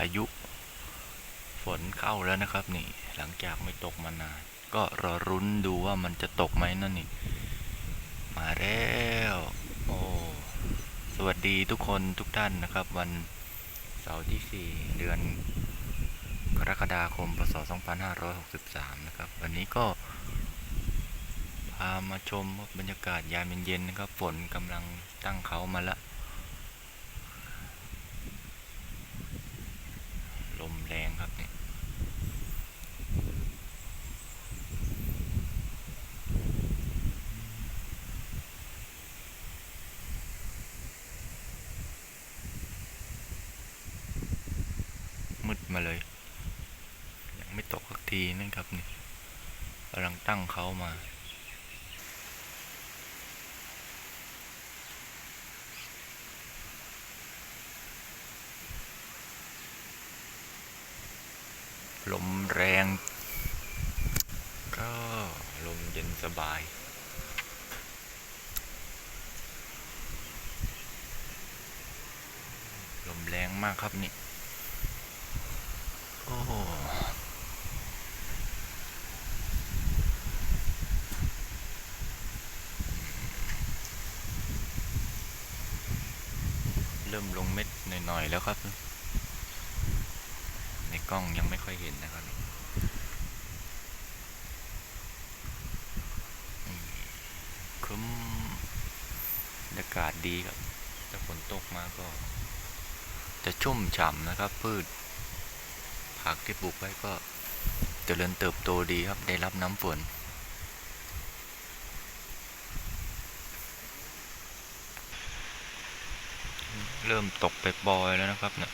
พายุ ฝนเข้าแล้วนะครับนี่ หลังจากไม่ตกมานาน ก็รอรุ้นดูว่ามันจะตกไหมนั่นนี่ มาแล้วโอ้สวัสดีทุกคนทุกท่านนะครับ วันเสาร์ที่ 4 เดือนกรกฎาคมพศ 2563 นะครับ วันนี้ก็ พามาชมบรรยากาศยามเย็นๆนะครับ ฝนกำลังตั้งเขามาละ ลมแรง ครับเนี่ยมืดมาเลย ยังไม่ตกสักทีนั่นครับนี่กำลังตั้งเขามา ลมแรง ก็ลมเย็นสบายลมแรงมากครับนี่ โอ้โหเริ่มลงเม็ดหน่อย ๆ แล้วครับใน กล้องยังไม่ค่อยเห็นนะครับครึ้มบรรยากาศดีครับถ้าฝนตกมาก็ จะชุ่มฉ่ำนะครับ พืช ผักที่ปลูกไว้ก็จเจริญเติบโตดีครับ ได้รับน้ำฝนเริ่มตกไปปลอยแล้วนะครับเนี่ย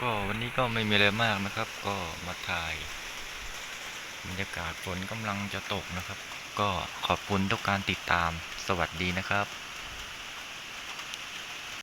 ก็วันนี้ก็ไม่มีอะไรมากนะครับ ก็มาถ่ายบรรยากาศฝนกำลังจะตกนะครับ ก็ขอบคุณทุกการติดตามสวัสดีนะครับ